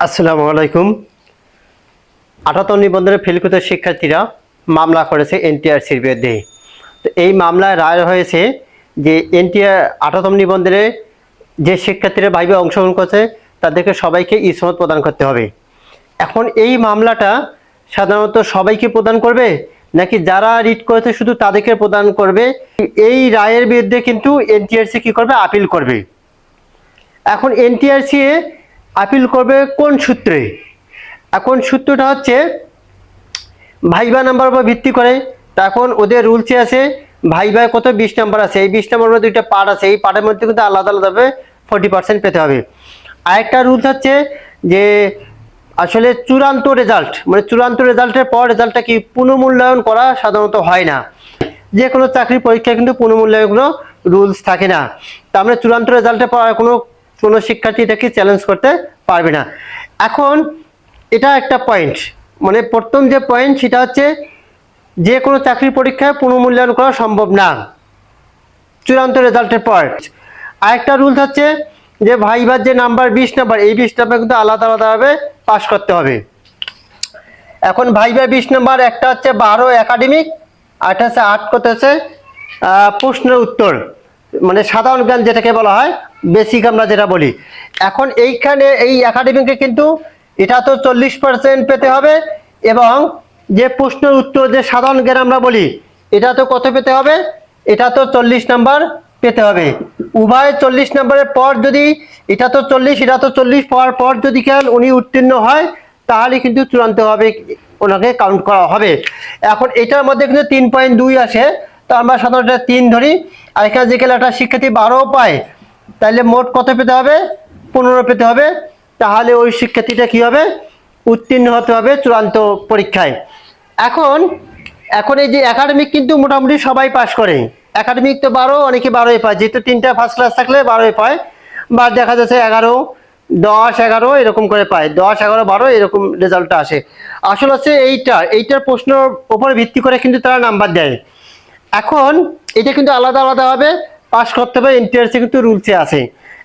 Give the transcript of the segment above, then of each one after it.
আসসালামু আলাইকুম। আঠাত্তর নিবন্ধনের ফেলকৃত শিক্ষার্থীরা মামলা করেছে এনটিআরসির বিরুদ্ধে। তো এই মামলায় রায় হয়েছে যে এনটিআর আঠাত্তম নিবন্ধনে যে শিক্ষার্থীরা ভাইবে অংশগ্রহণ করছে, তাদেরকে সবাইকে ইসমত প্রদান করতে হবে। এখন এই মামলাটা সাধারণত সবাইকে প্রদান করবে, নাকি যারা রিট করেছে শুধু তাদেরকে প্রদান করবে? এই রায়ের বিরুদ্ধে কিন্তু এনটিআরসি কি করবে? আপিল করবে। এখন এনটিআরসি আপিল করবে কোন সূত্রে? এখন সূত্রটা হচ্ছে, ভাইবা নাম্বার উপর ভিত্তি করে। তখন ওদের রুলসে আছে ভাইবায় কত? বিশ নাম্বার আছে। এই বিশ নাম্বার দুইটা পার্ট আছে। এই পার্টের মধ্যে কিন্তু আলাদা আলাদাভাবে ফোর্টি পার্সেন্ট পেতে হবে। আরেকটা রুলস হচ্ছে যে, আসলে চূড়ান্ত রেজাল্ট মানে চূড়ান্ত রেজাল্টের পর রেজাল্টটা কি পুনর্মূল্যায়ন করা সাধারণত হয় না। যে কোনো চাকরির পরীক্ষায় কিন্তু পুনর্মূল্যায়ন কোনো রুলস থাকে না। তার মানে চূড়ান্ত রেজাল্টের পর কোনো কোনো শিক্ষার্থী এটাকে চ্যালেঞ্জ করতে পারবে না। এখন এটা একটা পয়েন্ট মানে প্রথম যে পয়েন্ট সেটা হচ্ছে যে কোনো চাকরির পরীক্ষায় পুনর্মূল্যায়ন করা সম্ভব না। চূড়ান্ত রেজাল্টের পর। আরেকটা রুলস হচ্ছে যে ভাইবার যে নাম্বার বিশ নাম্বার এই বিশ নাম্বার কিন্তু আলাদা আলাদাভাবে পাস করতে হবে। এখন ভাইবার বিশ নাম্বার একটা হচ্ছে বারো একাডেমিক হচ্ছে আট করতে হচ্ছে প্রশ্নের উত্তর। মানে সাধারণ জ্ঞান যেটাকে বলা হয় বেসিক আমরা যেটা বলি। এখন এইখানে এই একাডেমিকে কিন্তু এটা তো চল্লিশ পার্সেন্ট পেতে হবে এবং যে প্রশ্নের উত্তর, যে সাধারণ জ্ঞান আমরা বলি, এটা তো কত পেতে হবে? এটা তো চল্লিশ নাম্বার পেতে হবে। উভয় চল্লিশ নাম্বারের পর যদি এটা তো চল্লিশ, এটা তো চল্লিশ পাওয়ার পর যদি খেয়াল উনি উত্তীর্ণ হয়, তাহলে কিন্তু চূড়ান্ত হবে, ওনাকে কাউন্ট করা হবে। এখন এটার মধ্যে কিন্তু তিন পয়েন্ট দুই আসে, তো আমরা সাধারণত তিন ধরি। আর এখানে যে গেলে একটা শিক্ষার্থী বারো পায় তাহলে মোট কত পেতে হবে? পনেরো পেতে হবে। তাহলে ওই শিক্ষার্থীটা কি হবে? উত্তীর্ণ হতে হবে চূড়ান্ত পরীক্ষায়। এখন এখন এই যে একাডেমিক কিন্তু মোটামুটি সবাই পাশ করে। একাডেমিক তো বারো, অনেকে বারোই পায়। যেহেতু তিনটা ফার্স্ট ক্লাস থাকলে বারোই পায়। বা দেখা যাচ্ছে এগারো, দশ, এগারো এরকম করে পায়। দশ, এগারো, বারো এরকম রেজাল্টটা আসে। আসলে হচ্ছে এইটা। এইটার প্রশ্নের উপর ভিত্তি করে কিন্তু তারা নাম্বার দেয়। এখন, এটা কিন্তু আলাদা আলাদাভাবে পাস করতে হবে এনটিআরসি কিন্তু রুলসে আছে।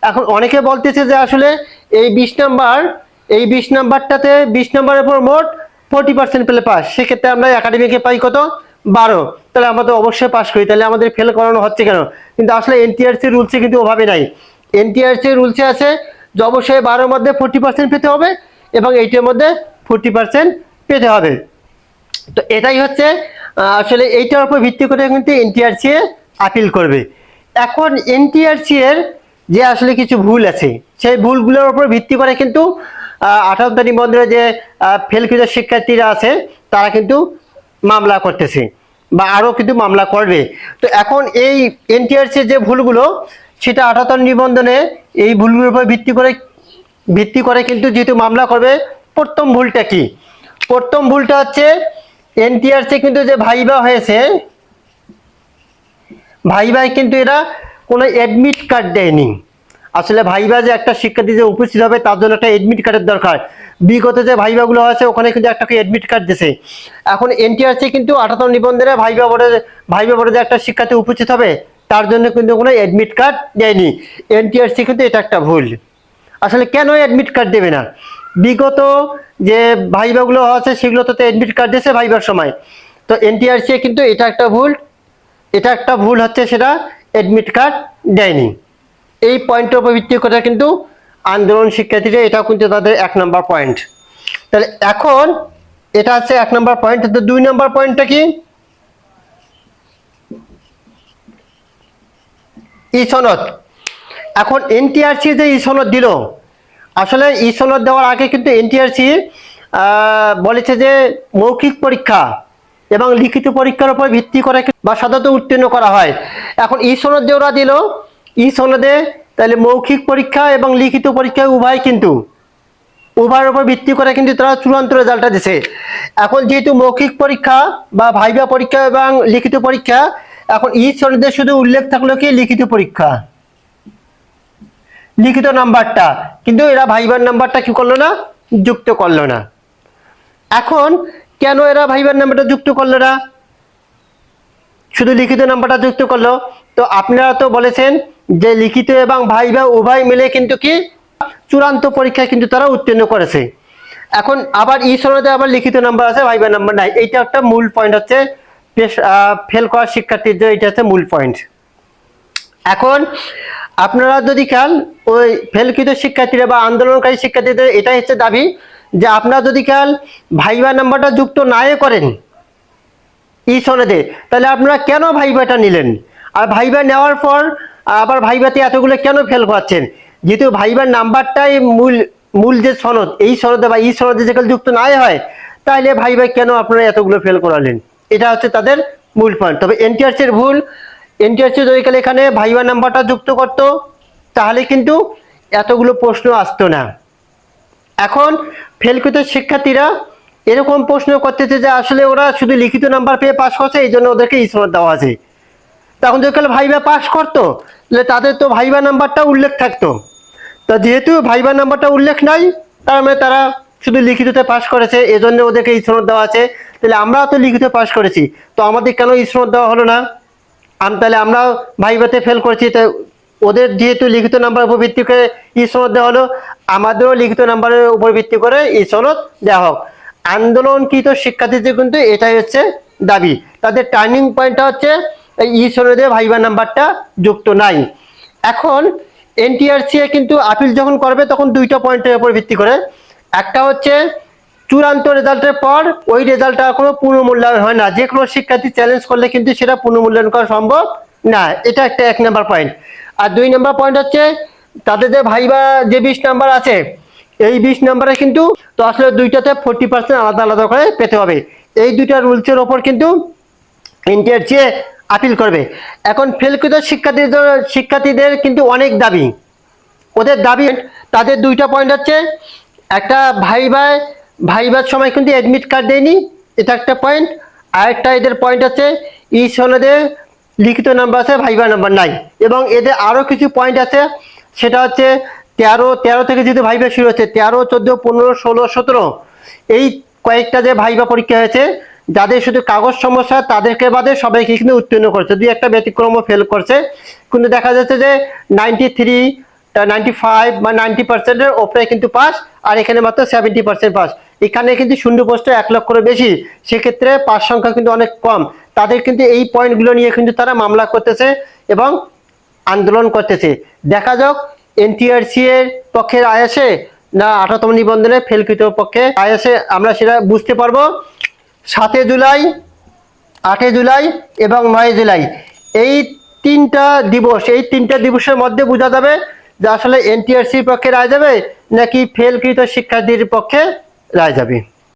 এখন অনেকে বলতেছে যে আসলে এই বিশ নাম্বার, এই বিশ নাম্বারটাতে বিশ নাম্বারের উপর মোট ফোর্টি পার্সেন্ট পেলে পাস সেক্ষেত্রে আমরা একাডেমিকে পাই কত? বারো। তাহলে আমরা তো অবশ্যই পাস করি। তাহলে আমাদের ফেল করানো হচ্ছে কেন? কিন্তু আসলে এনটিআরসি রুলসে কিন্তু ওভাবে নাই। এনটিআরসি রুলসে আছে যে অবশ্যই বারোর মধ্যে ফোর্টি পার্সেন্ট পেতে হবে এবং এইটার মধ্যে ফোর্টি পার্সেন্ট পেতে হবে। তো এটাই হচ্ছে আসলে এইটার উপর ভিত্তি করে কিন্তু এনটিআরসি আপিল করবে। এখন এনটিআরসি এর যে আসলে কিছু ভুল আছে, সেই ভুলগুলোর উপর ভিত্তি করে কিন্তু আঠারো নিবন্ধনের যে ফেলকৃত শিক্ষার্থীরা আছে, তারা কিন্তু মামলা করতেছে বা আরও কিন্তু মামলা করবে। তো এখন এই এনটিআরসি যে ভুলগুলো, সেটা আঠাত্তর নিবন্ধনে এই ভুলগুলোর উপর ভিত্তি করে ভিত্তি করে কিন্তু যেহেতু মামলা করবে, প্রথম ভুলটা কি? প্রথম ভুলটা হচ্ছে এনটিআরসি কিন্তু যে ভাইবা হয়েছে ভাইবাই কিন্তু এরা কোনো অ্যাডমিট কার্ড দেয়নি। আসলে ভাইবা যে একটা শিক্ষার্থী যে উপস্থিত হবে, তার জন্য একটা অ্যাডমিট কার্ডের দরকার। বিগত যে ভাই ভাইবাগুলো আছে, ওখানে কিন্তু একটা অ্যাডমিট কার্ড দিছে। এখন এনটিআরসি কিন্তু আঠাত্তর নিবন্ধনে ভাইবা বোর্ডে ভাইবা যে একটা শিক্ষার্থী উপস্থিত হবে, তার জন্য কিন্তু কোনো অ্যাডমিট কার্ড দেয়নি। এনটিআরসি কিন্তু এটা একটা ভুল। আসলে কেন অ্যাডমিট কার্ড দেবে না? বিগত যে ভাই ভাইবাগুলো আছে, সেগুলো তো অ্যাডমিট কার্ড দিয়েছে ভাইবার সময়। তো এনটিআরসি কিন্তু এটা একটা ভুল। এটা একটা ভুল হচ্ছে, সেটা অ্যাডমিট কার্ড দেয়নি। এই পয়েন্টের উপর ভিত্তি করে কিন্তু আন্দোলন শিক্ষার্থীরা এটাও কিন্তু তাদের এক নম্বর পয়েন্ট তাহলে এখন এটা হচ্ছে এক নম্বর পয়েন্ট তো দুই নম্বর পয়েন্টটা কি? ই সনদ। এখন এনটিআরসি যে ই সনদ দিল, আসলে ই সনদ দেওয়ার আগে কিন্তু এনটিআরসি বলেছে যে মৌখিক পরীক্ষা এবং লিখিত পরীক্ষার উপর ভিত্তি করে বা সাধারণত উত্তীর্ণ করা হয়। এখন ই সনদ ওরা দিল। ই সনদে তাহলে মৌখিক পরীক্ষা এবং লিখিত পরীক্ষা উভয় কিন্তু উভয়ের উপর ভিত্তি করে কিন্তু তারা চূড়ান্ত রেজাল্টটা দিছে। এখন যেহেতু মৌখিক পরীক্ষা বা ভাইবা পরীক্ষা এবং লিখিত পরীক্ষা, এখন ই সনদে শুধু উল্লেখ থাকল কি লিখিত পরীক্ষা? লিখিত নাম্বারটা। কিন্তু এরা ভাইবার নাম্বারটা কি করল না? যুক্ত করল না। এখন কেন এরা ভাইবার নাম্বারটা যুক্ত করল না শুধু লিখিত নাম্বারটা যুক্ত করল। তো আপনারা তো বলেছেন যে লিখিত এবং ভাইবা উভয় মিলে কিন্তু কি? চূড়ান্ত পরীক্ষায় কিন্তু তারা উত্তীর্ণ করেছে। এখন আবার ই আবার লিখিত নাম্বার আছে ভাইবা নাম্বার নাই। এইটা একটা মূল পয়েন্ট হচ্ছে। ফেল করা শিক্ষার্থীদের এটা হচ্ছে মূল পয়েন্ট এখন আপনারা যদি খেয়াল, ওই ফেলকৃত শিক্ষার্থীরা বা আন্দোলনকারী শিক্ষার্থীদের এটাই হচ্ছে দাবি যে আপনারা যদি খেয়াল ভাইবা নাম্বারটা যুক্ত নাই করেন, ই সনদে, তাহলে আপনারা কেন ভাইবাটা নিলেন? আর ভাইবা নেওয়ার পর আবার ভাইবাতে এতগুলো কেন ফেল করাচ্ছেন? যেহেতু ভাইবার নাম্বারটাই মূল মূল যে সনদ, এই সনদে বা ই সনদে যেগুলো যুক্ত নাই হয়, তাহলে ভাইবা কেন আপনারা এতগুলো ফেল করালেন? এটা হচ্ছে তাদের মূল পয়েন্ট তবে এনটিআরসির ভুল। এনটিআরসি যদি কালে এখানে ভাইবা নাম্বারটা যুক্ত করতো, তাহলে কিন্তু এতগুলো প্রশ্ন আসতো না। এখন ফেলকৃত শিক্ষার্থীরা এরকম প্রশ্ন করতেছে যে আসলে ওরা শুধু লিখিত নাম্বার পেয়ে পাশ করছে, এই জন্য ওদেরকে ইসরত দেওয়া আছে। তখন যদি কালে ভাইবা পাশ করতো, তাহলে তাদের তো ভাইবা নাম্বারটা উল্লেখ থাকতো। তা যেহেতু ভাইবা নাম্বারটা উল্লেখ নাই, তার মানে তারা শুধু লিখিততে পাশ করেছে, এজন্য ওদেরকে ইসরত দেওয়া আছে। তাহলে আমরাও তো লিখিত পাশ করেছি, তো আমাদের কেন ইসরত দেওয়া হলো না? আম, তাহলে আমরাও ভাইভাতে ফেল করেছি, তো ওদের যেহেতু লিখিত নাম্বার উপর ভিত্তি করে ই সনদ দেওয়া হলো আমাদেরও লিখিত নাম্বারের উপর ভিত্তি করে ই সনদ দেওয়া হোক। আন্দোলনকৃত শিক্ষার্থীদের কিন্তু এটাই হচ্ছে দাবি। তাদের টার্নিং পয়েন্টটা হচ্ছে এই ই সনদে ভাইবা নাম্বারটা যুক্ত নাই। এখন এনটিআরসি কিন্তু আপিল যখন করবে তখন দুইটা পয়েন্টের উপর ভিত্তি করে। একটা হচ্ছে চূড়ান্ত রেজাল্টের পর ওই রেজাল্টটা কোনো পুনর্মূল্যায়ন হয় না। যে কোনো শিক্ষার্থী চ্যালেঞ্জ করলে কিন্তু সেটা পুনর্মূল্যায়ন করা সম্ভব না। এটা একটা এক নাম্বার পয়েন্ট আর দুই নাম্বার পয়েন্ট হচ্ছে তাদের যে ভাইবা যে বিশ নাম্বার আছে, এই বিশ নাম্বারে কিন্তু তো আসলে দুইটাতে ফোর্টি পার্সেন্ট আলাদা আলাদা করে পেতে হবে। এই দুইটা রুলসের ওপর কিন্তু ইন্টার চেয়ে আপিল করবে। এখন ফেলকৃত শিক্ষার্থীদের শিক্ষার্থীদের কিন্তু অনেক দাবি। ওদের দাবি, তাদের দুইটা পয়েন্ট হচ্ছে, একটা ভাইবায়, ভাইবার সময় কিন্তু অ্যাডমিট কার্ড দেয়নি, এটা একটা পয়েন্ট আর একটা এদের পয়েন্ট হচ্ছে ই সনদে লিখিত নাম্বার আছে, ভাইবার নাম্বার নাই। এবং এদের আরও কিছু পয়েন্ট আছে সেটা হচ্ছে তেরো তেরো থেকে যদি ভাইবা শুরু হচ্ছে, তেরো, চোদ্দ, পনেরো, ষোলো, সতেরো, এই কয়েকটা যে ভাইবা পরীক্ষা হয়েছে, যাদের শুধু কাগজ সমস্যা, তাদেরকে বাদে সবাইকে কিন্তু উত্তীর্ণ করছে। দুই একটা ব্যতিক্রমও ফেল করছে, কিন্তু দেখা যাচ্ছে যে নাইনটি থ্রি নাইনটি ফাইভ বা নাইনটি পার্সেন্টের ওপরে কিন্তু পাস আর এখানে মাত্র সেভেন্টি পার্সেন্ট পাস এখানে কিন্তু শূন্য পোস্টে এক লক্ষের বেশি, সেক্ষেত্রে পাস সংখ্যা কিন্তু অনেক কম। তাদের কিন্তু এই পয়েন্টগুলো নিয়ে কিন্তু তারা মামলা করতেছে এবং আন্দোলন করতেছে। দেখা যাক এনটিআরসি এর পক্ষের আয়াসে না আঠারোতম নিবন্ধনের ফেলকৃত পক্ষে আয়াসে আমরা সেটা বুঝতে পারব। সাতই জুলাই, আটই জুলাই এবং নয় জুলাই, এই তিনটা দিবস, এই তিনটা দিবসের মধ্যে বোঝা যাবে যে আসলে এনটিআরসির পক্ষে রায় যাবে নাকি ফেলকৃত শিক্ষার্থীর পক্ষে রায় যাবে।